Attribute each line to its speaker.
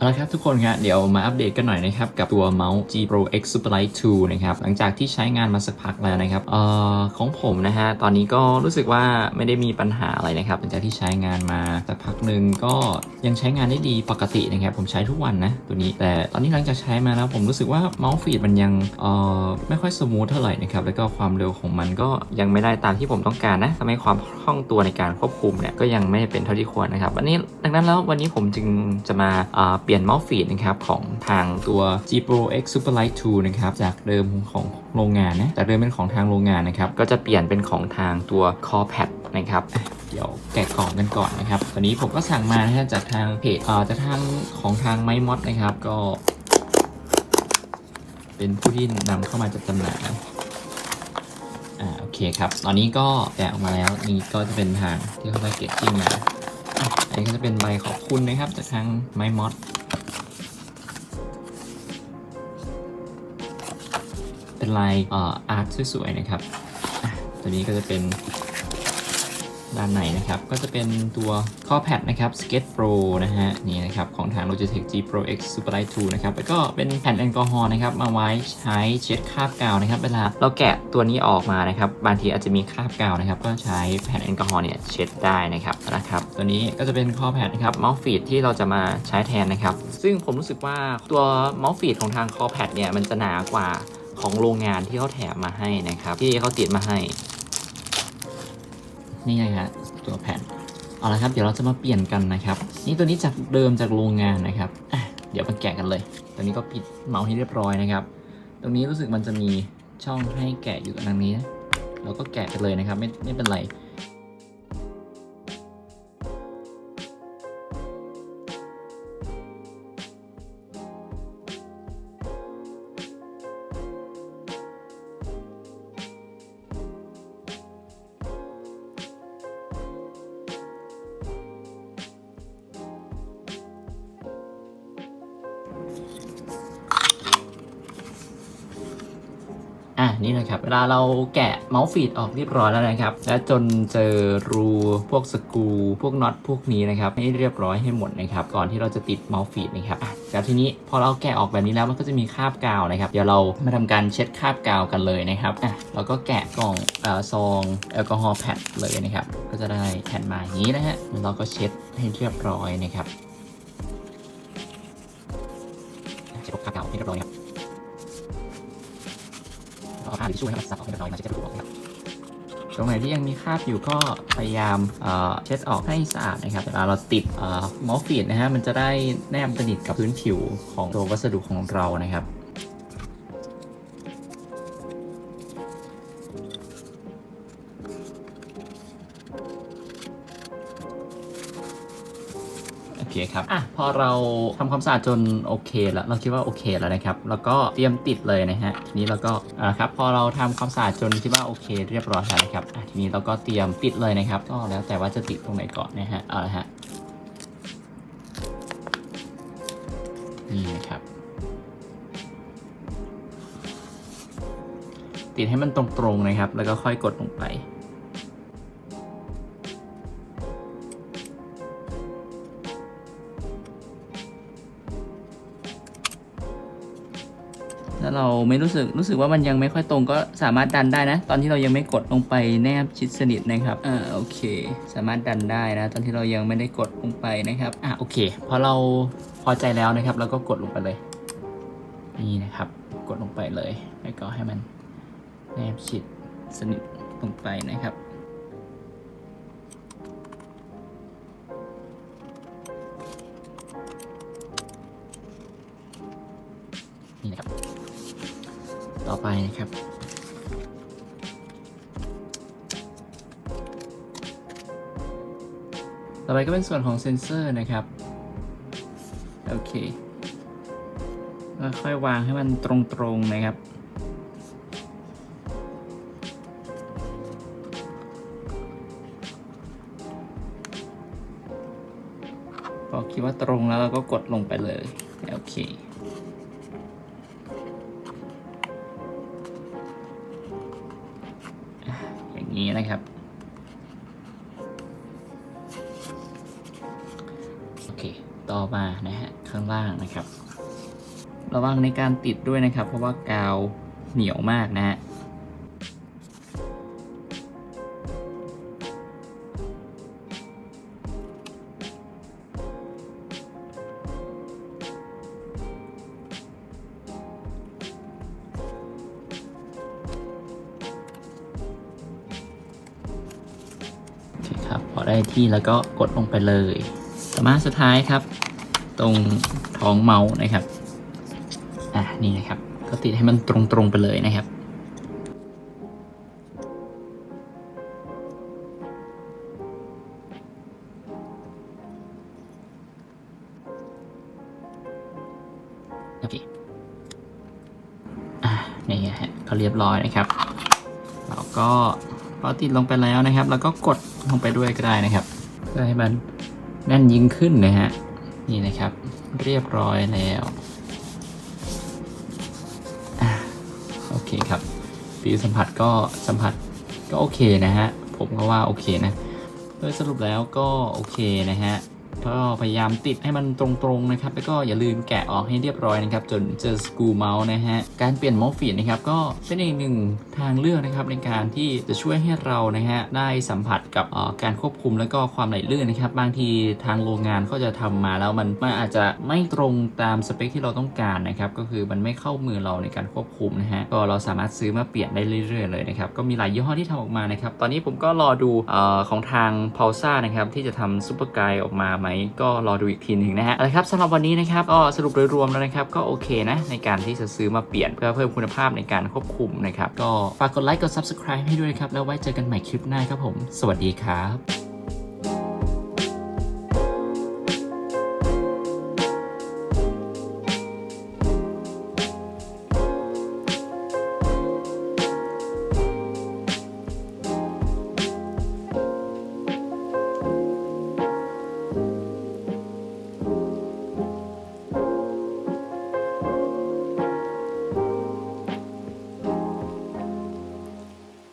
Speaker 1: เอาละครับทุกคนครับเดี๋ยวมาอัปเดตกันหน่อยนะครับ กับตัวเมาส์ G Pro X Superlight 2 นะครับ หลังจากที่ใช้งานมาสักพักแล้วนะครับเอ่อของผมนะฮะ ตอนนี้ก็รู้สึกว่าไม่ได้มีปัญหาอะไรนะครับ หลังจากที่ใช้งานมาสักพักหนึ่งก็ยังใช้งานได้ดีปกตินะครับ ผมใช้ทุกวันนะ ตัวนี้แต่ตอนนี้หลังจากใช้มาแล้วผมรู้สึกว่าเมาส์ฟีดมันยังเอ่อไม่ค่อยสมูทเท่าไหร่นะครับแล้วก็ความเร็วของมันก็ยังไม่ได้ตามที่ผมต้องการนะทำให้ความคล่องตัวในการควบคุมเนี่ยก็ยังไม่เป็นเท่าที่ควรนะครับวันนี้ดังนั้นแล้ววันนี้ผมจึงจะมาเอ่อปลี่ยนเมาส์ฟีดนะครับของทางตัว G Pro X Superlight 2 นะครับจากเดิมของโรงงานนะจากเดิมเป็นของทางโรงงานนะครับก็จะเปลี่ยนเป็นของทางตัว Core Pad นะครับเดี๋ยวแกะกล่องกันก่อนนะครับตอนนี้ผมก็สั่งมานะจากทางเพจเอ่อจากทางของทางไมมอดนะครับก็ เป็นผู้ที่นำเข้ามาจัดจำหน่ายอ่าโอเคครับตอนนี้ก็แกะออกมาแล้วนี่ก็จะเป็นทางที่เขาได้เกจจิ้งมาอะอันนี้ก็จะเป็นใบขอบคุณนะครับจากทางไมมอด เป็นลายอออาร์ตสวยๆนะครับตัวนี้ก็จะเป็นด้านในนะครับ ก็จะเป็นตัวข้อแพดนะครับ Skate Pro นะฮะ นี่นะครับ ของทาง Logitech G Pro X Superlight 2 นะครับ แล้วก็เป็นแผ่นแอลกอฮอล์นะครับ มาไว้ใช้เช็ดคราบกาวนะครับ เวลาเราแกะตัวนี้ออกมานะครับ บางทีอาจจะมีคราบกาวนะครับ ก็ใช้แผ่นแอลกอฮอล์เนี่ยเช็ดได้นะครับ นะครับ ตัวนี้ก็จะเป็นข้อแพดนะครับเมาส์ฟีดที่เราจะมาใช้แทนนะครับ ซึ่งผมรู้สึกว่าตัวเมาส์ฟีดของทางคอแพดเนี่ย มันจะหนากว่า ของโรงงานที่เขาแถมมาให้นะครับ ที่เขาติดมาให้ นี่ไงฮะตัวแผ่นเอาละครับเดี๋ยวเราจะมาเปลี่ยนกันนะครับ นี่ตัวนี้จากเดิมจากโรงงานนะครับอะเดี๋ยวมาแกะกันเลยตอนนี้ก็ปิดเมาส์ให้เรียบร้อยนะครับ ตรงนี้รู้สึกมันจะมีช่องให้แกะอยู่ตรงนี้นะเราก็แกะไปเลยนะครับ ไม่ไม่เป็นไร อะนี่นะครับเวลาเราแกะเมาส์ฟีดออกเรียบร้อยแล้วนะครับ และจนเจอรูพวกสกรูพวกน็อตพวกนี้นะครับให้เรียบร้อยให้หมดนะครับ ก่อนที่เราจะติดเมาส์ฟีดนะครับอะแล้วทีนี้พอเราแกะออกแบบนี้แล้วมันก็จะมีคราบกาวนะครับ เดี๋ยวเรามาทำการเช็ดคราบกาวกันเลยนะครับอะเราก็แกะกล่องเอ่อซองแอลกอฮอล์แพดเลยนะครับ ก็จะได้แผ่นมาอย่างนี้นะฮะแล้วเราก็เช็ดให้เรียบร้อยนะครับเช็ดคราบกาวให้เรียบร้อยครับ ทิชชู่ให้มันซับออกให้เรียบร้อยนะเช็ดกระดูกออกนะครับตรงไหนที่ยังมีคราบอยู่ก็พยายามเช็ดออกให้สะอาดนะครับเวลาเราติดมอฟฟีดนะฮะมันจะได้แนบสนิทกับพื้นผิวของตัววัสดุของเรานะครับ คครับอะพอเราทำความสะอาดจนโอเคแล้วเราคิดว่าโอเคแล้วนะครับ แล้วก็เตรียมติดเลยนะฮะทีนี้เราก็อ่าครับพอเราทำความสะอาดจนคิดว่าโอเค เรียบร้อยแล้วนะครับอะทีนี้เราก็เตรียมติดเลยนะครับ ก็แล้วแต่ว่าจะติดตรงไหนก่อนนะฮะเอาละฮะนี่นะครับติดให้มันตรงๆนะครับ แล้วก็ค่อยกดลงไป ถ้าเราไม่รู้สึกรู้สึกว่ามันยังไม่ค่อยตรงก็สามารถดันได้นะ ตอนที่เรายังไม่กดลงไปแนบชิดสนิทนะครับอ่าโอเค สามารถดันได้นะ ตอนที่เรายังไม่ได้กดลงไปนะครับอ่าโอเค พอเราพอใจแล้วนะครับเราก็กดลงไปเลย นี่นะครับ กดลงไปเลยแล้วก็ให้มันแนบชิดสนิทลงไปนะครับนี่นะครับ ต่อไปนะครับ ต่อไปก็เป็นส่วนของเซนเซอร์นะครับ โอเคค่อยวางให้มันตรงๆนะครับพอคิดว่าตรงแล้วเราก็กดลงไปเลย โอเค นี้นะครับ โอเค ต่อมานะฮะ ข้างล่างนะครับ ระวังในการติดด้วยนะครับ เพราะว่ากาวเหนียวมากนะฮะ ครับพอได้ที่แล้วก็กดลงไปเลยต่อมาสุดท้ายครับ ตรงท้องเมาส์นะครับอะนี่นะครับ ก็ติดให้มันตรงๆไปเลยนะครับโอเคอะนี่ฮะก็เรียบร้อยนะครับเราก็พอติดลงไปแล้วนะครับ แล้วก็กด ลงไปด้วยก็ได้นะครับ เพื่อให้มันแน่นยิ่งขึ้นนะฮะ นี่นะครับ เรียบร้อยแล้วอโอเคครับผิวสัมผัสก็สัมผัสก็โอเคนะฮะ ผมก็ว่าโอเคนะ โดยสรุปแล้วก็โอเคนะฮะ ก็พยายามติดให้มันตรงๆนะครับ แล้วก็อย่าลืมแกะออกให้เรียบร้อยนะครับ จนเจอสกูเมาส์นะฮะ การเปลี่ยนมาส์ฟีดนะครับก็เป็นอีกหนึ่งทางเลือกนะครับในการที่จะช่วยให้เรานะฮะได้สัมผัสกับออการควบคุมแล้วก็ความไหลลื่นนะครับ บางทีทางโรงงานเขาจะทำมาแล้วมันมันอาจจะไม่ตรงตามสเปคที่เราต้องการนะครับก็คือมันไม่เข้ามือเราในการควบคุมนะฮะก็เราสามารถซื้อมาเปลี่ยนได้เรื่อยๆเลยนะครับก็มีหลายยี่ห้อที่ทำออกมานะครับตอนนี้ผมก็รอดูออของทาง p a u s a นะครับที่จะทำซูเปอร์ไกด์ออกมาก็รอดูอีกทีหนึ่งนะฮะอะไรครับสำหรับวันนี้นะครับก็สรุปโดยรวมแล้วนะครับก็โอเคนะในการที่จะซื้อมาเปลี่ยนเพื่อเพิ่มคุณภาพในการควบคุมนะครับก็ฝากกดไลค์กด subscribe ให้ด้วยนะครับแล้วไว้เจอกันใหม่คลิปหน้าครับผม สวัสดีครับ